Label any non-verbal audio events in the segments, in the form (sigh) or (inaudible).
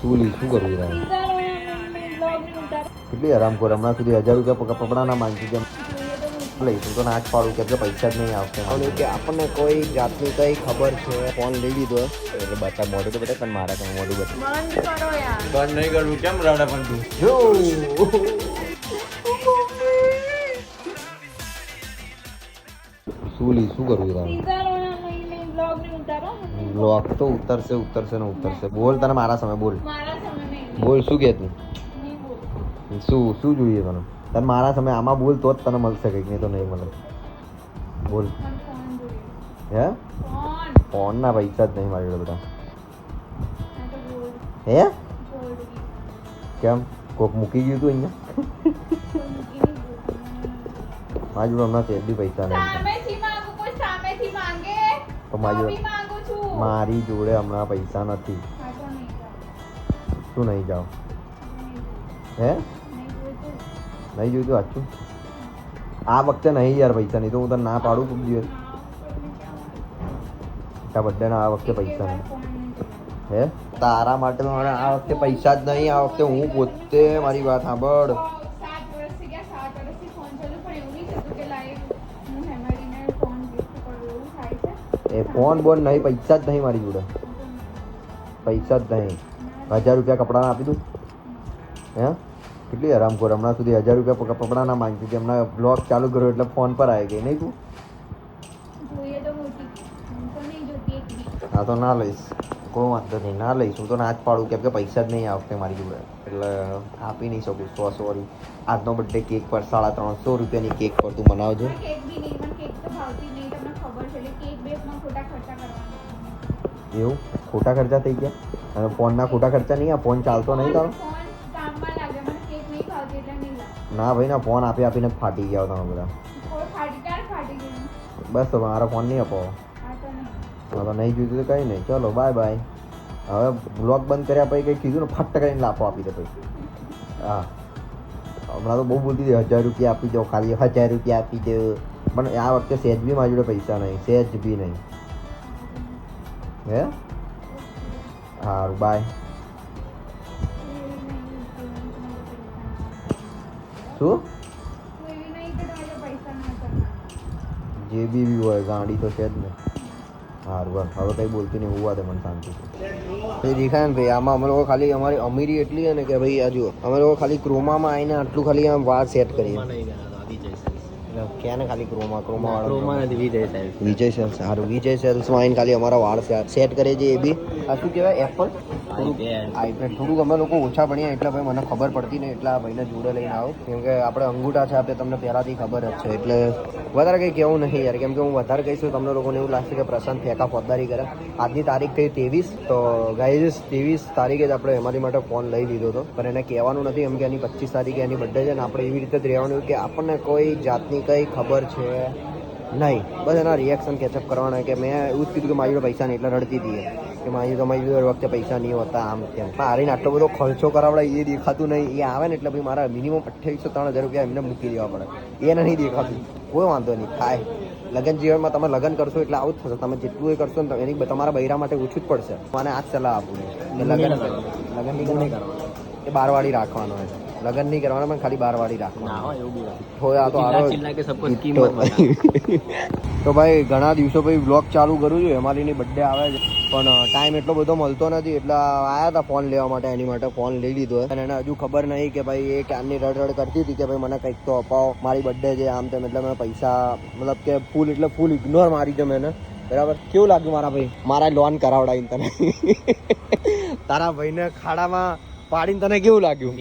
શું લી શું કરવું તારે કેટલી આરામ કર હમણાં સુધી હજાર રૂપિયા પક- પકડાના માંગી કેમ લઈશું તો નાક પાડું કેમ કે પૈસા જ નહીં આવશે. અને કે આપણને કોઈ જાતની કઈ ખબર છે ફોન લઈ લીધો. એટલે બચ્ચા મોઢું તો બધા પણ મારા કંઈ મોઢું બધા બંધ કરો યાર. બંધ નહીં કરવું કેમ રાડા પણ તું? જો. શું લી શું કરવું તારે બ્લોગ તો ઉતરશે ઉતરશે ને ઉતરશે. બોલ તને મારા સામે બોલ. બોલ શું કે તું? શું શું જોઈએ તને? તને મારા સામે આમાં બોલ તો જ તને મળશે કંઈક નહીં તો નહીં મળે. બોલ. હે? ફોનના પૈસા જ નહીં મારી બધા. હે કેમ? કોક મૂકી ગયું તું અહીંયા? મારી જોડે હમણાં સેફ બી પૈસા નહીં સામેથી માંગુ કોઈ સામેથી માંગે તો મારી જોડે હમણાં પૈસા નથી. શું નહીં જાઓ હે. નહીં જોઈતું સાચું? આ વખતે નહીં યાર પૈસા નહીં તો હું તને ના પાડું ખૂબ દિવસ. આ બધાના આ વખતે પૈસા નહીં. હે? તારા માટે મારે આ વખતે પૈસા જ નહીં આ વખતે હું પોતે મારી વાત સાંભળ. એ ફોન બોન નહીં પૈસા જ નહીં મારી જોડે. પૈસા જ નહીં. હજાર રૂપિયા કપડાના આપી દઉં. હે? કેટલી આરામ કર? હમણાં સુધી હજાર રૂપિયા કપડાના માંગતી હતી. હમણાં બ્લોગ ચાલુ કર્યો એટલે ફોન પર આવી ગઈ નહીં તું? હું તો ના લઈશ. કોઈ વાંધો નહીં. ના લઈશ. હું તો ના જ પાડું કેમ કે પૈસા જ નહીં આ વખતે મારી જોડે. એટલે આપી નહીં શકું. So sorry. આજનો બર્થડે કેક પર સાડા ત્રણસો રૂપિયાની કેક પર તું બનાવજો એવું ખોટા ખર્ચા થઈ ગયા અને ફોનના ખોટા ખર્ચા નહીં આ ફોન ચાલતો નહીં તારો ફોન કામમાં લાગે મને કેક નહીં ભાવતી એટલે નહીં લાગે ના ભાઈ ના ફોન આપી આપીને જ ફાટી ગયા તમે બધા કોઈ ફાટી ક્યારે ફાટી ગયું બસ તો મારો ફોન નહીં આપો આ તો નહીં હા તો નહીં જોઈતું તો કંઈ નહીં ચલો બાય બાય હવે બ્લોગ બંધ કર્યા પછી કંઈ કીધું ને ફટ કરીને લાપો આપી દે પછી હા હમણાં તો બહુ બોલતી હતી હજાર રૂપિયા આપી દો ખાલી હજાર રૂપિયા આપી દો પણ આ વખતે સહેજ બી મારી જોડે પૈસા નહીં સહેજ બી નહીં. હે? સારું બાય શું? જે બી બી હોય, ગાડી તો છે જ ને. સારું બસ. હવે કંઈ બોલતી નહીં હોવા દે મને શાંતિ એ દેખાય ને ભાઈ, આમાં અમે લોકો ખાલી, અમારી અમીરી એટલી છે ને કે ભાઈ, આ જુઓ, અમે લોકો ખાલી ક્રોમામાં આવીને આટલું ખાલી આમ વાર સેટ કરીએ. ક્યાં ખાલી ક્રોમા ક્રોમા વાળો વિજય સેલ્સ. સારું વિજય સેલ્સમાં આવીને ખાલી અમારા વાળ સેટ કરે છે એ બી. આ શું કહેવાય? એપલ? આઈપેડ થોડુંક અમે લોકો ઓછા ભણ્યા એટલે ભાઈ મને ખબર પડતી નહીં એટલે ભાઈને જોડે લઈને આવો. કેમ કે આપણે અંગૂઠા છે આપણે તમને પહેલાંથી ખબર જ છે એટલે વધારે કંઈ કહેવું નહીં યાર. કેમ કે હું વધારે કહીશ તમને લોકોને એવું લાગશે કે પ્રશાંત ફેંકા ફોજદારી કરે. આજની તારીખ થઈ ત્રેવીસ તો ગાઈઝ ત્રેવીસ તારીખે જ આપણે એમાંથી માટે ફોન લઈ લીધો હતો. પણ એને કહેવાનું નથી એમ કે એની પચીસ તારીખે એની બર્થડે છે ને આપણે એવી રીતે જ રહેવાનું કે આપણને કોઈ જાતની કંઈ ખબર છે નહીં બસ એના રિએક્શન કેચઅપ કરવાના કે મેં એવું જ કીધું કે મારી જોડે પૈસા નહીં એટલે રડતી હતી કે મારી જોડે મારી જોડે વખતે પૈસા નહીં હોતા આમ તેમ. મારીને આટલો બધો ખર્ચો કરાવડે એ દેખાતું નહીં. એ આવે ને એટલે ભાઈ મારા મિનિમમ અઠ્યાવીસો ત્રણ હજાર રૂપિયા એમને મૂકી દેવા પડે. એ નહીં દેખાતું. કોઈ વાંધો નહીં થાય. લગ્ન જીવનમાં તમે લગ્ન કરશો એટલે આવું જ થશે. તમે જેટલું એ કરશો ને તો એની તમારા બૈરા માટે ઓછું જ પડશે. મને આ જ સલાહ આપું લગ્ન લગ્ન નહીં કરવાનું. એ બારવાળી રાખવાનો હોય. લગ્ન નહીં કરવાના પણ ખાલી રાખવાનો. હોય (laughs) તો ભાઈ ઘણા દિવસો પછી બ્લોગ ચાલુ કરું છું હેમાલીની બર્થડે આવે છે. પણ ટાઈમ એટલો બધો મળતો નથી એટલે આયા હતા ફોન લેવા માટે એની માટે ફોન લઈ લીધો અને એને હજુ ખબર નહીં કે ભાઈ એ ક્યારની રડ રડ કરતી હતી કે ભાઈ મને કંઈક તો અપાવો મારી બર્થડે છે આમ તેમ એટલે મેં પૈસા મતલબ કે ફૂલ એટલે ફૂલ ઇગ્નોર મારી છે મેં બરાબર? કેવું લાગ્યું મારા ભાઈ? મારા લોન કરાવડાવીને તને. (laughs) તારા ભાઈને ખાડામાં પાડીને તને કેવું લાગ્યું?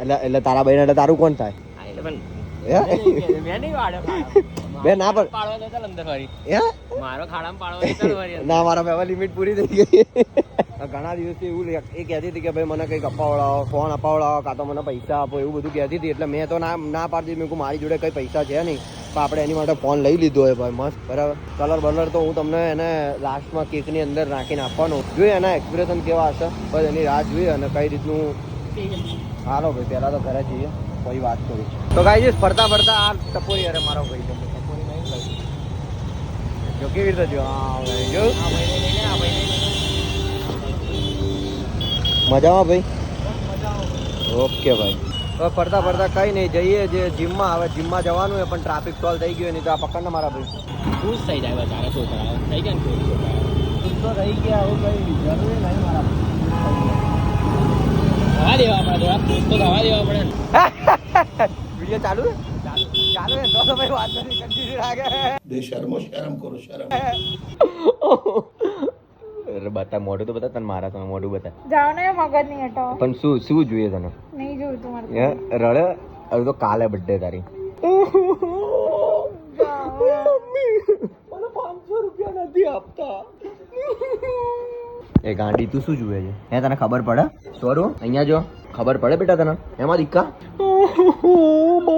એટલે એટલે તારા બહેન એટલે તારું કોણ થાય? બે ના પણ મારો ના હવે લિમિટ પૂરી થઈ ગઈ. ઘણા દિવસથી એવું એ કહેતી હતી કે ભાઈ મને કંઈક અપાવડાવો ફોન અપાવડાવો કાં તો મને પૈસા આપો એવું બધું કહેતી હતી. એટલે મેં તો ના ના પાડતી મેં મારી જોડે કંઈ પૈસા છે નહીં. આપણે એની માટે ફોન લઈ લીધો હોય ભાઈ, મસ્ત, બરાબર. કલર બલર તો હું તમને એને લાસ્ટમાં કેકની અંદર નાખીને આપવાનો. જોઈએ એના એક્સપ્રેશન કેવા હશે, બસ એની રાહ જોઈએ અને કઈ રીતનું. હાલો ભાઈ, પહેલાં તો ઘરે જઈએ, કોઈ વાત કરી તો કાંઈ જઈશ ફરતા ફરતા આ ટપોરી અરે મારો ભાઈ છે. જો કેવી રીતે જો હા, ભાઈ, જો. મજામાં ભાઈ? ઓકે ભાઈ. હવે ફરતા ફરતા કઈ નહીં જઈએ જે જીમમાં હવે જીમમાં જવાનું હોય પણ ટ્રાફિક સોલ્વ થઈ ગયું નહીં તો આ પકડ ને મારા ભાઈ. ખુશ થઈ જાય બચારા છોકરા થઈ ગયા ને ખુશ તો થઈ ગયા આવું કઈ જરૂરી નહીં મારા થવા દેવા આપણે થોડા ખુશ તો થવા દેવા આપણે વીડિયો ચાલુ છે? ચાલુ છે તો ભાઈ વાત નથી કન્ટિન્યુ લાગે બેશરમો શરમ કરો શરમ. (laughs) બતા મોઢું તો બતા તને મારા તમે મોઢું બતા. જાઓ ને મગજ નહીં હટાવો પણ શું શું જોઈએ તને? નહીં જોઈતું મારે. રડે? હવે તો કાલે બર્થડે તારી. મને પાંચસો રૂપિયા નથી આપતા. એ ગાંડી તું શું જુએ છે? હે તને ખબર પડે? સ્વરૂપ અહીંયા જો. ખબર પડે બેટા તને? એમાં દીકા. (laughs)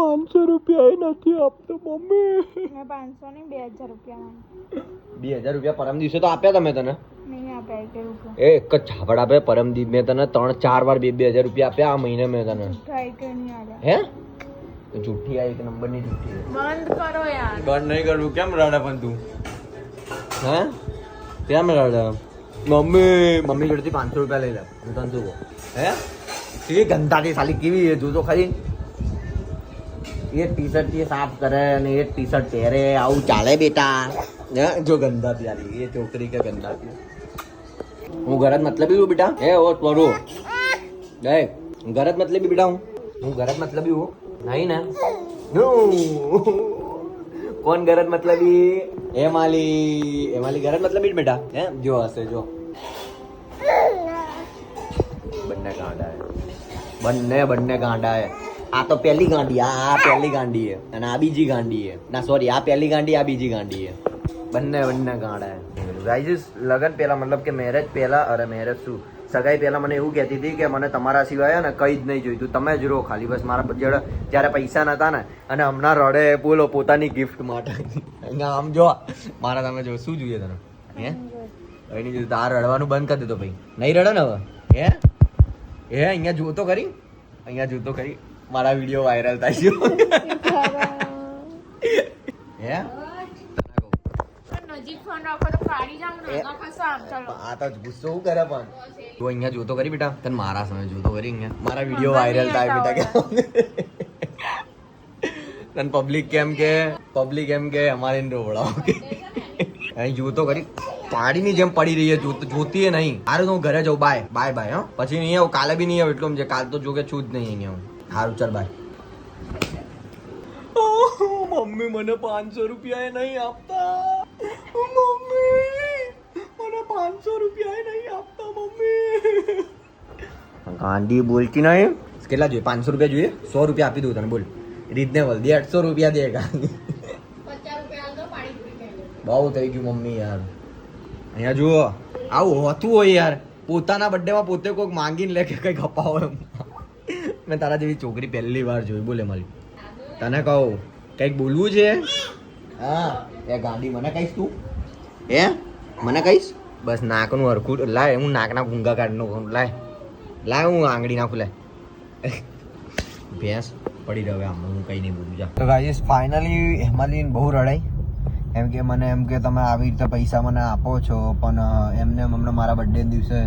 પાંચસો રૂપિયા નથી આપતો મમ્મી. મેં પાંચસો નહીં બે હજાર રૂપિયા માંગ્યા. બે હજાર રૂપિયા પરમ દિવસે તો આપ્યા તમે તને? નહીં આપ્યા એટલે રૂપિયા. એ એક જ છાપડ આપે પરમ દિવસ મેં તને ત્રણ ચાર વાર બે બે હજાર રૂપિયા આપ્યા આ મહિને મેં તને. હે? જુઠ્ઠી આ એક નંબરની જુઠ્ઠી. બંધ કરો યાર. બંધ નહીં કરું કેમ રડે પણ તું? હે? કેમ રડે? મમ્મી મમ્મી જોડેથી પાંચસો રૂપિયા લઈ લે. હું તને શું કહું? હે? એ ગંદાથી સાલી કેવી છે? તું તો ખરી એ ટી શર્ટથી સાફ કરે અને એ ટી શર્ટ પહેરે આવું ચાલે બેટા હે જો ગંદા પ્યારી એ છોકરી કે ગંદા હું ઘર જ મતલબી હું બેટા હે ઓ ત્વરું હે ઘર જ મતલબી બેટા હું હું ઘર જ મતલબી હું નહીં ને હું. કોણ ગરજ મતલબી એ માલી એ માલી ગરજ મતલબી જ બેટા હે જો હશે જો બંને ગાંડા હે બંને બંને ગાંડા હે આ તો પહેલી ગાંડી, આ આ પહેલી ગાંડી હે અને આ બીજી ગાંડી છે. ના સોરી આ પહેલી ગાંડી, આ બીજી ગાંડી હે બંને બંને ગાંડા ગાઈઝ લગન પહેલા મતલબ કે મેરેજ પહેલા, અરે મેરેજ શું? સગાઈ પહેલા મને એવું કહેતી હતી કે મને તમારા સિવાય ને કંઈ જ નહીં જોઈતું. તમે જ રહો ખાલી, બસ મારા જોડે જ્યારે પૈસા નતા ને, અને હમણાં રડે બોલો પોતાની ગિફ્ટ માટે. અહીંયા આમ જો, મારા તમે જો, શું જોઈએ તને? હે? કંઈ નહીં જોયું. તાર રડવાનું બંધ કરી દીધો ભાઈ. નહીં રડે ને હવે? હે? હે, અહીંયા જોતો કરી અહીંયા જોતો કરી મારા વીડિયો વાયરલ (laughs) હે? ચાલો. આ તો ગુસ્સો શું કરે પણ? તું અહીંયા જોતો કરી બેટા? તને મારા સમય જોતો કરી અહીંયા. મારા વીડિયો વાયરલ થાય બેટા કે (laughs) તને પબ્લિક કેમ કે? પબ્લિક એમ કે અમારે રોવડાવો કે. અહીં જોતો કરી પાડીની જેમ પડી રહી છે જોત- જોતી નહીં. હારું તો હું ઘરે જાઉં. બાય બાય બાય હા. પછી નહીં આવું. કાલે બી નહીં આવું. એટલું સમજે કાલ તો જો કે છું જ નહીં અહીંયા હું. હારું ચાલ બાય મમ્મી મને પાંચસો રૂપિયા નહીં આપતા. મમ્મી મને પાંચસો રૂપિયા નહીં આપતા મમ્મી. ગાંધી બોલતી નહીં? કેટલા જોઈએ? પાંચસો રૂપિયા જોઈએ? સો રૂપિયા આપી દઉં તને બોલ. રીઝનેબલ. દેડસો રૂપિયા દે ગાંધી. બહુ થઈ ગયું મમ્મી યાર. અહીંયા જુઓ. આવું હોતું હોય યાર. પોતાના બર્થડેમાં પોતે કોઈક માંગીને લે કે કંઈક અપાવો એમ. મેં તારા જેવી છોકરી પહેલી વાર જોઈ બોલે મારી. તને કહું કંઈક બોલવું છે? હા. એ ગાંડી મને કહીશ તું. હે? મને કહીશ? બસ નાકનું હરખું લાય હું નાકના ગુંગા કાઢનો લાય. લાય હું આંગળી નાખું લાય. ભેંસ પડી રહ્યો આમ હું કઈ નહીં બોલું જા. તો ગાઈસ ફાઇનલી હેમાલીન બહુ રડાઈ. એમ કે મને એમ કે તમે આવી રીતે પૈસા મને આપો છો પણ એમને હમણાં મારા બર્થડે દિવસે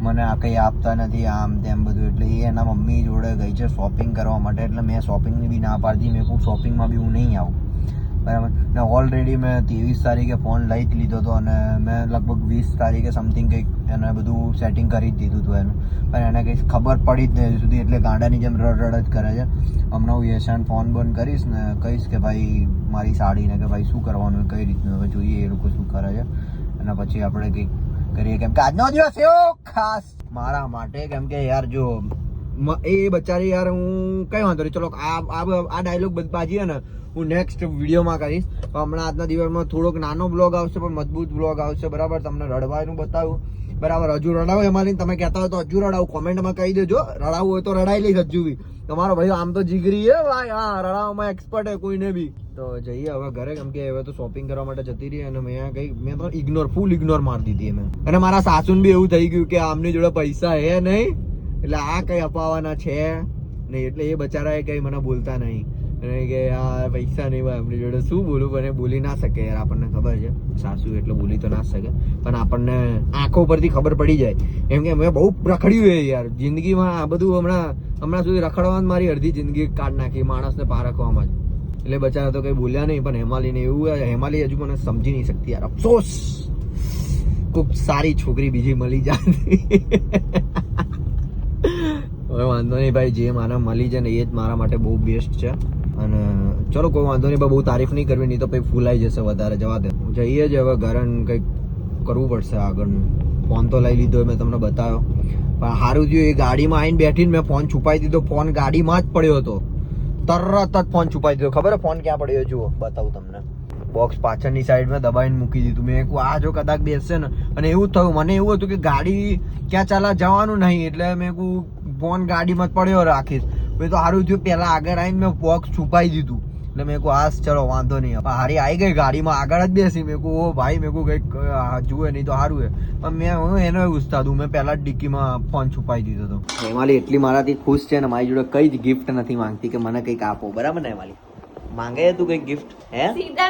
મને આ કંઈ આપતા નથી, આમ તેમ બધું. એટલે એ એના મમ્મી જોડે ગઈ છે શોપિંગ કરવા માટે, એટલે મેં શોપિંગની બી ના પાડતી મેં કહું શોપિંગમાં બી હું નહીં આવું. બરાબર. ને ઓલરેડી મેં ત્રેવીસ તારીખે ફોન લઈ જ લીધો હતો અને મેં લગભગ વીસ તારીખે સમથિંગ કંઈક એને બધું સેટિંગ કરી જ દીધું હતું એનું. પણ એને કંઈ ખબર પડી જ નહીં સુધી, એટલે ગાંડાની જેમ રડ રડ જ કરે છે. હમણાં હું યશાન ફોન બંધ કરીશ ને કહીશ કે ભાઈ મારી સાડીને કે ભાઈ શું કરવાનું, કઈ રીતનું, હવે જોઈએ એ લોકો શું કરે છે. અને પછી આપણે કંઈક કરીએ. કેમ કે આજનો દિવસ એવો ખાસ મારા માટે, કેમ કે યાર જો એ બચારી યાર હું કઈ વાંધો નહીં. ચલો, આ આ ડાયલોગ બાજીએ ને, હું નેક્સ્ટ વિડીયોમાં કરીશ. હમણાં આજના દિવસમાં થોડોક નાનો બ્લોગ આવશે, પણ મજબૂત બ્લોગ આવશે. બરાબર? તમને રડવાનું બતાવું. બરાબર, હજુ રડાવો એમાં તમે કહેતા હોય તો હજુ રડાવું, કોમેન્ટમાં કહી દેજો. રડાવવું હોય તો રડાઈ લઈશ હજુ બી તમારો ભાઈ આમ તો જીગરી હે, ભાઈ. હા, રડાવવામાં એક્સપર્ટ હે કોઈને બી. તો જઈએ હવે ઘરે, કેમ કે હવે તો શોપિંગ કરવા માટે જતી રહી અને મેં કઈ મેં તો ઇગ્નોર ફૂલ ઇગ્નોર મારી દીધી મેં અને મારા સાસુન બી એવું થઈ ગયું કે આમની જોડે પૈસા હે નહીં. એટલે આ કઈ અપાવવાના છે નહીં. એટલે એ બચારાએ કઈ મને બોલતા નહીં. અને કે, આ પૈસા નહીં હોય આપણી જોડે શું બોલું? પણ બોલી ના શકે યાર, આપણને ખબર છે. સાસુ એટલે બોલી તો ના શકે, પણ આપણને આંખો પરથી ખબર પડી જાય. એમ કે મેં બહુ રખડ્યું છે યાર. જિંદગીમાં આ બધું હમણાં હમણાં સુધી રખડવામાં મારી અડધી જિંદગી કાઢ નાખી માણસને પારખવામાં જ. એટલે બચારા તો કઈ બોલ્યા નહીં, પણ હેમાલીને એવું હેમાલી હજુ મને સમજી નહીં શકતી યાર. અફસોસ! ખૂબ સારી છોકરી બીજી મળી જાય હવે વાંધો નહીં ભાઈ, જે મારા મળી છે ને એ જ મારા માટે બહુ બેસ્ટ છે. અને ચલો, કોઈ વાંધો નહીં બહુ તારીફ નહીં કરવી, નહીં તો પછી ફૂલાઈ જશે વધારે, જવા દે. જઈએ જ હવે ઘરે કંઈક કરવું પડશે આગળનું. ફોન તો લઈ લીધો મેં તમને બતાવ્યો. પણ સારું થયું, એ ગાડીમાં આવીને બેઠીને મેં ફોન છુપાઈ દીધો. ફોન ગાડીમાં જ પડ્યો હતો. તરત જ ફોન છુપાઈ દીધો. ખબર ફોન ક્યાં પડ્યો જુઓ, બતાવું તમને. બોક્સ પાછળની સાઈડ મેં દબાઈને મૂકી દીધું. મેં કહું આ જો કદાચ બેસશે ને. અને એવું થયું. મને એવું હતું કે ગાડી ક્યાં ચાલા જવાનું નહીં, એટલે મેં કહું ફોન ગાડીમાં જ પડ્યો રાખીશ. મેં તો સારું થયું પહેલાં આગળ આવીને મેં બોક્સ છુપાઈ દીધું. એટલે મેં કહું આસ ચલો વાંધો નહીં પણ હારી આવી ગઈ ગાડીમાં આગળ જ બેસી. મેં કહું ઓ ભાઈ મેં કહું કંઈક જુએ નહીં તો સારું હે. પણ મેં હું એનો ઉસ્તાદ હું મેં પહેલાં જ ડિક્કીમાં ફોન છુપાઈ દીધો હતો. હેમાલી એટલી મારાથી ખુશ છે ને મારી જોડે કઈ જ ગિફ્ટ નથી માંગતી કે મને કંઈક આપો. બરાબર ને હેમાલી માંગે તું કંઈક ગિફ્ટ હે? સીધા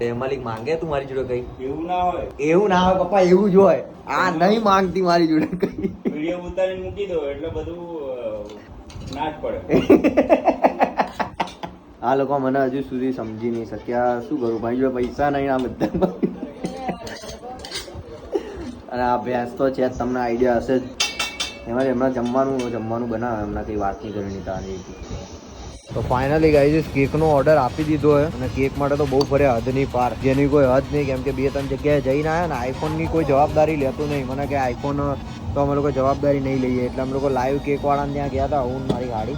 હેમાલી માંગે તું મારી જોડે કઈ? એવું ના હોય. એવું ના હોય પપ્પા એવું જ હોય. આ નહીં માંગતી મારી જોડે કઈ. વીડિયો ઉતારીને મૂકી દો એટલે બધું (laughs) આ લોકો મને હજુ સુધી સમજી નહીં શક્યા. શું કરું? ભાઈ જો પૈસા નહીં આ બધા (laughs) અને આ ભેંસ તો છે જ, તમને આઈડિયા હશે જ. એમાં એમના જમવાનું જમવાનું બનાવે એમના કંઈ વાત નહીં કરવી તારી તો ફાઇનલી ગાઈઝ કેકનો ઓર્ડર આપી દીધો છે અને કેક માટે તો બહુ ફર્યા હદની પાર. જેની કોઈ હદ નહીં કેમ કે બે ત્રણ જગ્યાએ જઈને આવ્યા ને આઈફોનની કોઈ જવાબદારી લેતું નહીં. મને કે આઈફોન તો અમે લોકો જવાબદારી નહીં લઈએ. એટલે અમે લોકો લાઈવ કેકવાળાને ત્યાં ગયા હતા, હું મારી ગાડી.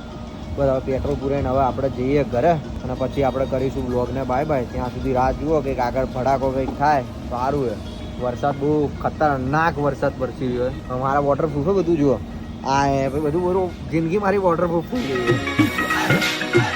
બસ હવે પેટ્રોલ પૂરાઈને હવે આપણે જઈએ ઘરે અને પછી આપણે કરીશું બ્લોગને બાય બાય ત્યાં સુધી રાહ જુઓ કંઈક આગળ ભડાકો કંઈક થાય, સારું છે. વરસાદ બહુ ખતરનાક વરસાદ વરસી રહ્યો છે. મારા વોટરપ્રૂફ બધું જુઓ. આ એ બધું બધું જિંદગી મારી વોટરપ્રૂફ થઈ ગઈ